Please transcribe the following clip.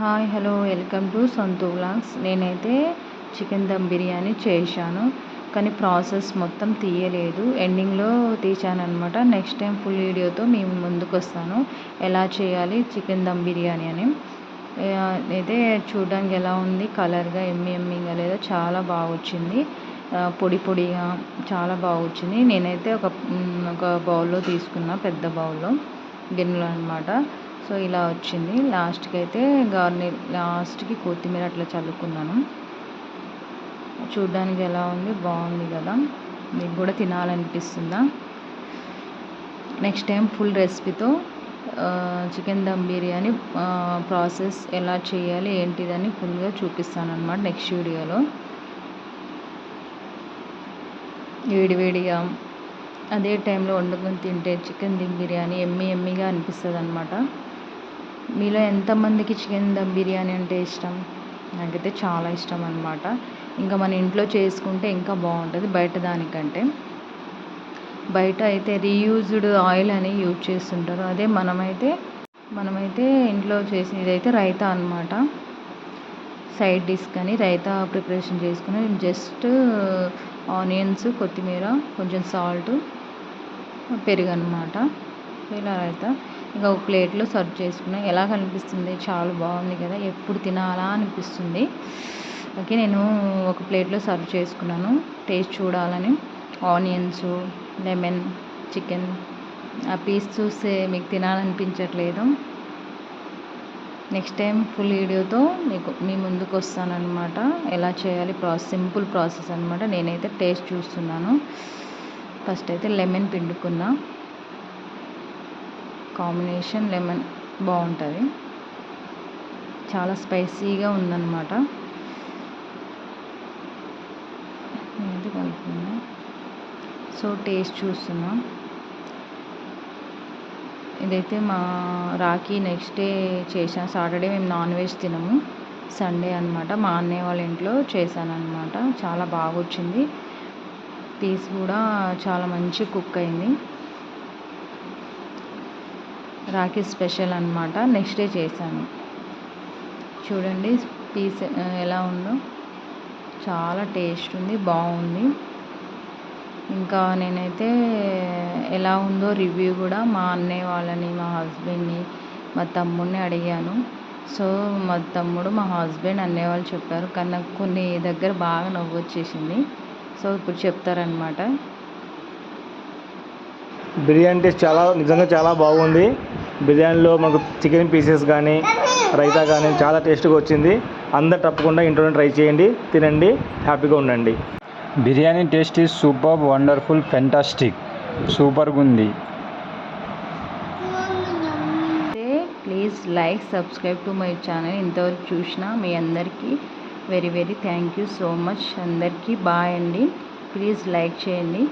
Hi hello welcome to Santhu vlogs. నేనైతే chicken dum biryani చేశాను కానీ ప్రాసెస్ మొత్తం తీయలేదు. ఎండింగ్లో తీశాను అనమాట నెక్స్ట్ టైం ఫుల్ వీడియోతో మేము ముందుకు వస్తాను ఎలా చేయాలి చికెన్ దమ్ బిర్యానీ అని. అయితే చూడడానికి ఎలా ఉంది? కలర్గా ఎమ్మి ఎమ్మిగా లేదా చాలా బాగా వచ్చింది పొడి పొడిగా చాలా బాగా వచ్చింది నేనైతే ఒక ఒక బౌల్లో తీసుకున్న పెద్ద బౌల్లో గిన్నెలో అనమాట సో ఇలా వచ్చింది. లాస్ట్కి అయితే గార్నిర్ లాస్ట్కి కొత్తిమీర అట్లా చల్లుకున్నాను. చూడ్డానికి ఎలా ఉంది? బాగుంది కదా. మీకు కూడా తినాలనిపిస్తుందా? నెక్స్ట్ టైం ఫుల్ రెసిపీతో చికెన్ దమ్ బిర్యానీ ప్రాసెస్ ఎలా చేయాలి ఏంటిదని ఫుల్గా చూపిస్తాను అనమాట నెక్స్ట్ వీడియోలో. వేడివేడిగా అదే టైంలో వండుకొని తింటే చికెన్ దమ్ బిర్యానీ ఎమ్మి ఎమ్మిగా అనిపిస్తుంది అనమాట మీలో ఎంతమందికి చికెన్ దమ్ బిర్యానీ అంటే ఇష్టం? నాకైతే చాలా ఇష్టం అనమాట ఇంకా మన ఇంట్లో చేసుకుంటే ఇంకా బాగుంటుంది బయట దానికంటే. బయట అయితే రీయూజ్డ్ ఆయిల్ అని యూజ్ చేస్తుంటారు. అదే మనమైతే మనమైతే ఇంట్లో చేసేది అయితే రైతా అనమాట సైడ్ డిష్ కానీ రైతా ప్రిపరేషన్ చేసుకుని జస్ట్ ఆనియన్స్ కొత్తిమీర కొంచెం సాల్ట్ పెరుగు అనమాట ఇలా రైతా. ఇక ఒక ప్లేట్లో సర్వ్ చేసుకున్నాం. ఎలా కనిపిస్తుంది? చాలా బాగుంది కదా. ఎప్పుడు తినాలా అనిపిస్తుంది. ఓకే నేను ఒక ప్లేట్లో సర్వ్ చేసుకున్నాను. టేస్ట్ చూడాలని. ఆనియన్స్ లెమన్ చికెన్ ఆ పీస్ చూస్తే మీకు తినాలనిపించట్లేదు. నెక్స్ట్ టైం ఫుల్ వీడియోతో మీకు మీ ముందుకు వస్తానమాట ఎలా చేయాలి? ప్రాసెస్ సింపుల్ ప్రాసెస్ అనమాట నేనైతే టేస్ట్ చూస్తున్నాను. ఫస్ట్ అయితే లెమన్ పిండుకున్నా. కాంబినేషన్ లెమన్ బాగుంటుంది. చాలా స్పైసీగా ఉందన్నమాట. కలుపుకున్నా సో టేస్ట్ చూస్తున్నా. ఇదైతే మా రాఖీ నెక్స్ట్ డే చేసాను సాటర్డే మేము నాన్ వెజ్ తినము. సండే అనమాట మా అన్నయ్య వాళ్ళ ఇంట్లో చేశాను అనమాట చాలా బాగా వచ్చింది పీస్ కూడా చాలా మంచి కుక్ అయింది. రాఖీ స్పెషల్ అనమాట నెక్స్ట్ డే చేశాను. చూడండి పీస్ ఎలా ఉందో. చాలా టేస్ట్ ఉంది బాగుంది. ఇంకా నేనైతే ఎలా ఉందో రివ్యూ కూడా మా అన్నయ్య వాళ్ళని మా హస్బెండ్ని మా తమ్ముడిని అడిగాను. సో మా తమ్ముడు మా హస్బెండ్ అన్నయ్య వాళ్ళు చెప్పారు. కానీ నాకు కొన్ని దగ్గర బాగా నవ్వు వచ్చేసింది. సో ఇప్పుడు చెప్తారనమాట బిర్యానీ టేస్ట్ చాలా నిజంగా చాలా బాగుంది. బిర్యానీలో మనకు చికెన్ పీసెస్ కానీ రైతా కానీ చాలా టేస్ట్గా వచ్చింది. అందరు తప్పకుండా ఇంట్లోనే ట్రై చేయండి తినండి హ్యాపీగా ఉండండి. Biryani taste is super wonderful fantastic. సూపర్గా ఉంది. Please like subscribe to my channel. ఇంతవరకు చూసిన మీ అందరికీ very very thank you so much. అందరికీ బాయ్ అండి. ప్లీజ్ లైక్ చేయండి.